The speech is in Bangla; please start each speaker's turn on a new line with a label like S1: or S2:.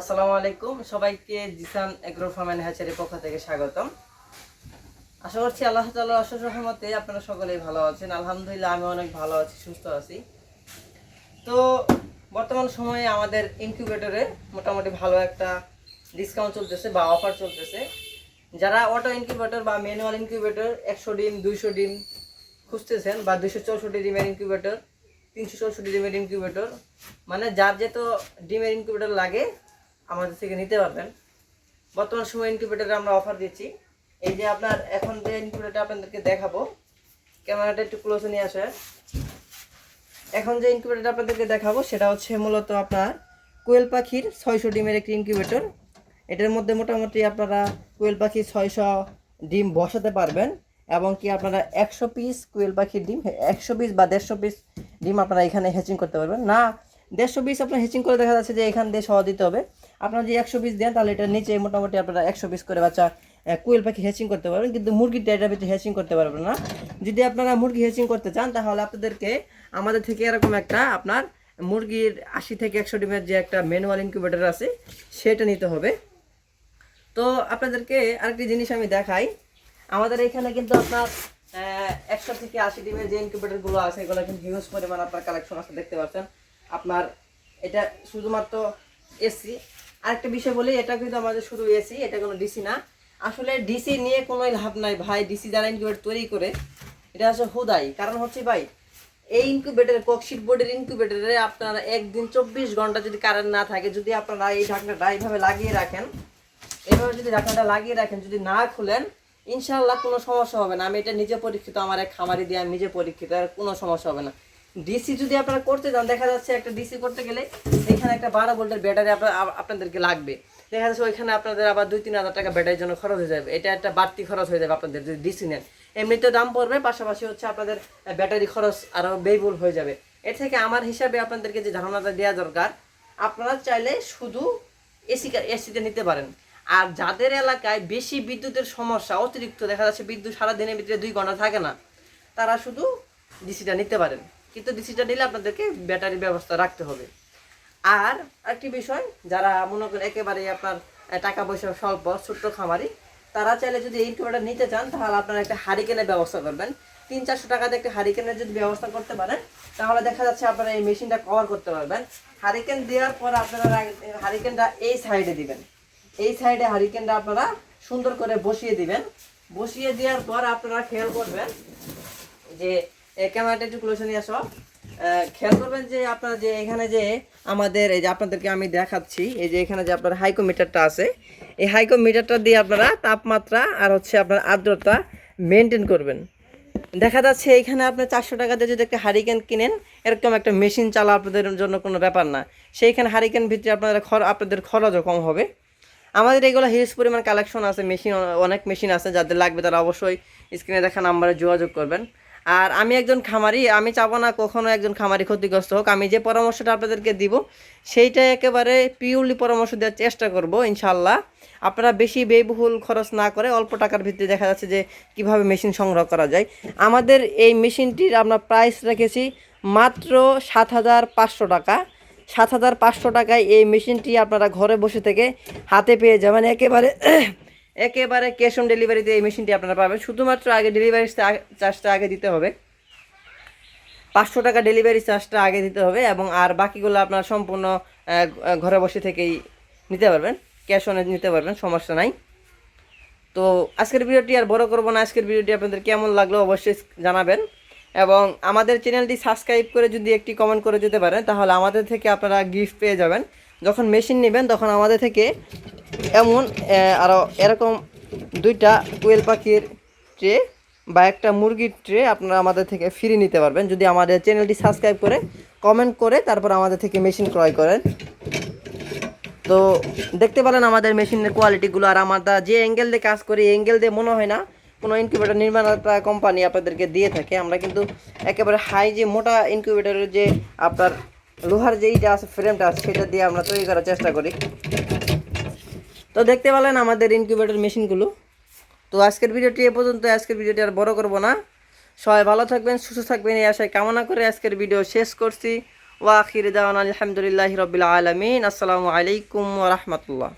S1: আসসালামু আলাইকুম। সবাইকে জিসান এগ্রো ফার্ম অ্যান্ড হ্যাচারির পক্ষ থেকে স্বাগতম। আশা করছি আল্লাহ তাআলার অশেষ রহমতে আপনারা সকলেই ভালো আছেন। আলহামদুলিল্লাহ আমি অনেক ভালো আছি, সুস্থ আছি। তো বর্তমান সময়ে আমাদের ইনকিউবেটরে মোটামুটি ভালো একটা ডিসকাউন্ট চলতেছে বা অফার চলতেছে। যারা অটো ইনকিউবেটর বা ম্যানুয়াল ইনকিউবেটর একশো ডিম, দুইশো ডিম খুঁজতেছেন বা দুইশো চৌষট্টি ডিমের ইনকিউবেটর তিনশো চৌষট্টি ডিমের ইনকিউবেটর মানে যার যেত ডিমের ইনকিউবেটর লাগে আমাদের থেকে নিতে পারবেন। বর্তমান সময় ইনকিউবেটরে আমরা অফার দিচ্ছি এই যে আপনার এখন যে ইনকিউবেটরটা আপনাদেরকে দেখাবো, ক্যামেরাটা একটু ক্লোজে নিয়ে আসে এখন যে ইনকিউবেটরটা আপনাদেরকে দেখাবো, সেটা হচ্ছে মূলত আপনার কোয়েল পাখির ছয়শো ডিমের একটি ইনকিউবেটর এটার মধ্যে মোটামুটি আপনারা কোয়েল পাখি ছয়শো ডিম বসাতে পারবেন, এবং কি আপনারা একশো পিস কোয়েল পাখির ডিম, একশো পিস বা দেড়শো পিস ডিম আপনারা এখানে হ্যাচিং করতে পারবেন। না, দেড়শো পিস আপনার হ্যাচিং করে দেখা যাচ্ছে যে এখান দিয়ে সহ দিতে হবে। আপনারা যদি একশো পিস দেন, তাহলে এটার নিচে মোটামুটি আপনারা একশো পিস করে বাচ্চা কোয়েল পাখি হ্যাচিং করতে পারবেন। কিন্তু মুরগিটা এটার ভিতরে হ্যাচিং করতে পারবেন না। যদি আপনারা মুরগি হ্যাচিং করতে চান, তাহলে আপনাদেরকে আমাদের থেকে এরকম একটা আপনার মুরগির আশি থেকে একশো ডিমের যে একটা ম্যানুয়াল ইনকিউবেটর আছে, সেটা নিতে হবে। তো আপনাদেরকে আরেকটি জিনিস আমি দেখাই। আমাদের এখানে কিন্তু আপনার একশো থেকে আশি ডিমের যে ইনকিউবেটরগুলো আছে, এগুলো কিন্তু হিউজ পরিমাণ আপনার কালেকশন আছে, দেখতে পাচ্ছেন। আপনার এটা শুধুমাত্র এসি আরেকটা বিষয় বলি, এটা কিন্তু আমাদের শুধু এসি এটা কোনো ডিসি না। আসলে ডিসি নিয়ে কোনো লাভ নাই ভাই ডিসি যারা ইনকিউবেটর তৈরি করে, এটা হচ্ছে হুদাই। কারণ হচ্ছে ভাই, এই ইনকিউবেটর ককশিট বোর্ডের ইনকিউবেটরে আপনারা একদিন চব্বিশ ঘণ্টা যদি কারেন্ট না থাকে, যদি আপনারা এই ঢাকনাটা এইভাবে লাগিয়ে রাখেন এভাবে যদি ঢাকনাটা লাগিয়ে রাখেন, যদি না খুলেন ইনশাল্লাহ কোনো সমস্যা হবে না। আমি এটা নিজে পরীক্ষিত, আমার এক খামারি দিয়ে আমি নিজে পরীক্ষিত, আর কোনো সমস্যা হবে না। ডিসি যদি আপনারা করতে যান, দেখা যাচ্ছে একটা ডিসি করতে গেলে এখানে একটা বারো ভোল্টের ব্যাটারি আপনাদেরকে লাগবে। দেখা যাচ্ছে ওইখানে আপনাদের আবার দুই, তিন হাজার টাকা ব্যাটারির জন্য খরচ হয়ে যাবে। এটা একটা বাড়তি খরচ হয়ে যাবে আপনাদের যদি ডিসি নেন। এমনিতে দাম পড়বে, পাশাপাশি হচ্ছে আপনাদের ব্যাটারি খরচ আরও ব্যয়বহুল হয়ে যাবে। এর থেকে আমার হিসাবে আপনাদেরকে যে ধারণাটা দেওয়া দরকার, আপনারা চাইলে শুধু এসি এসিতে নিতে পারেন। আর যাদের এলাকায় বেশি বিদ্যুতের সমস্যা, অতিরিক্ত দেখা যাচ্ছে বিদ্যুৎ সারা দিনের ভিতরে দুই ঘণ্টা থাকে না, তারা শুধু ডিসিটা নিতে পারেন। কিন্তু ডিসিটা নিলে আপনাদেরকে ব্যাটারি ব্যবস্থা রাখতে হবে। আর একটি বিষয়, যারা মনে করেন একেবারে আপনার টাকা পয়সা স্বল্প, ছোট্ট খামারি, তারা চাইলে যদি এই ইনকিউবেটর নিতে চান, তাহলে আপনারা একটা হারিকেনের ব্যবস্থা করবেন। তিন চারশো টাকাতে একটা হারিকেনের যদি ব্যবস্থা করতে পারেন, তাহলে দেখা যাচ্ছে আপনারা এই মেশিনটা কভার করতে পারবেন। হারিকেন দেওয়ার পর আপনারা হারিকেনটা এই সাইডে দিবেন। এই সাইডে হারিকেনটা আপনারা সুন্দর করে বসিয়ে দিবেন। বসিয়ে দেওয়ার পর আপনারা খেয়াল করবেন যে ক্যামেরাটা একটু ক্লোজে নিয়ে আসো। খেয়াল করবেন যে আপনারা যে এখানে যে আমাদের, এই যে আপনাদেরকে আমি দেখাচ্ছি, এই যে এখানে যে আপনার হাইকোমিটারটা আছে, এই হাইকোমিটারটা দিয়ে আপনারা তাপমাত্রা আর হচ্ছে আপনার আর্দ্রতা মেনটেন করবেন। দেখা যাচ্ছে এইখানে আপনার চারশো টাকাতে যদি একটা হারিকেন কিনেন, এরকম একটা মেশিন চালা আপনাদের জন্য কোনো ব্যাপার না। সেইখানে হারিকেন ভিতরে আপনাদের খর, আপনাদের খরচও কম হবে। আমাদের এগুলো হিউজ পরিমাণ কালেকশন আছে মেশিন অনেক মেশিন আছে, যাদের লাগবে তারা অবশ্যই স্ক্রিনে দেখা নাম্বারে যোগাযোগ করবেন। আর আমি একজন খামারি, আমি চাবো না কখনো একজন খামারি ক্ষতিগ্রস্ত হোক। আমি যে পরামর্শটা আপনাদেরকে দিব, সেইটা একেবারে পিওরলি পরামর্শ দেওয়ার চেষ্টা করব ইনশাল্লাহ আপনারা বেশি ব্যয়বহুল খরচ না করে অল্প টাকার ভিত্তিতে দেখা যাচ্ছে যে কীভাবে মেশিন সংগ্রহ করা যায়। আমাদের এই মেশিনটির আমরা প্রাইস রেখেছি মাত্র সাত হাজার পাঁচশো টাকা। সাত হাজার পাঁচশো টাকায় এই মেশিনটি আপনারা ঘরে বসে থেকে হাতে পেয়ে যাবেন। একেবারে একেবারে ক্যাশ অন ডেলিভারিতে এই মেশিনটি আপনারা পাবেন। শুধুমাত্র আগে ডেলিভারি চার্জটা আগে দিতে হবে। পাঁচশো টাকা ডেলিভারি চার্জটা আগে দিতে হবে এবং আর বাকিগুলো আপনার সম্পূর্ণ ঘরে বসে থেকেই নিতে পারবেন। ক্যাশ অনে নিতে পারবেন, সমস্যা নাই। তো আজকের ভিডিওটি আর বড় করব না। আজকের ভিডিওটি আপনাদের কেমন লাগল অবশ্যই জানাবেন। এবং আমাদের চ্যানেলটি সাবস্ক্রাইব করে যদি একটি কমেন্ট করে যেতে পারেন, তাহলে আমাদের থেকে আপনারা গিফট পেয়ে যাবেন। যখন মেশিন নেবেন, তখন আমাদের থেকে এমন আরও এরকম দুইটা কোয়েল পাখির ট্রে বা একটা মুরগির ট্রে আপনারা আমাদের থেকে ফ্রি নিতে পারবেন। যদি আমাদের চ্যানেলটি সাবস্ক্রাইব করে, কমেন্ট করে, তারপর আমাদের থেকে মেশিন ক্রয় করেন। তো দেখতে পেলেন আমাদের মেশিনের কোয়ালিটিগুলো, আর আমরা যে অ্যাঙ্গেল দিয়ে কাজ করি অ্যাঙ্গেল দিয়ে মনে হয় না কোনো ইনকিউবেটর নির্মাণাতা কোম্পানি আপনাদেরকে দিয়ে থাকে। আমরা কিন্তু একেবারে হাই যে মোটা ইনকিউবেটরের যে আপনার লোহার যে এইটা আছে ফ্রেমটা আছে, সেটা দিয়ে আমরা তৈরি করার চেষ্টা করি। তো দেখতে পেলেন আমাদের ইনকিউবেটর মেশিনগুলো তো আজকের ভিডিওটি এ পর্যন্ত, আজকের ভিডিওটি আর বড় করব না। সবাই ভালো থাকবেন, সুস্থ থাকবেন, এই আশায় কামনা করে আজকের ভিডিও শেষ করছি। ওয়াখির দাওয়ান আলহামদুলিল্লাহ রবিল আলমিন। আসসালামু আলাইকুম রহমতুল্লাহ।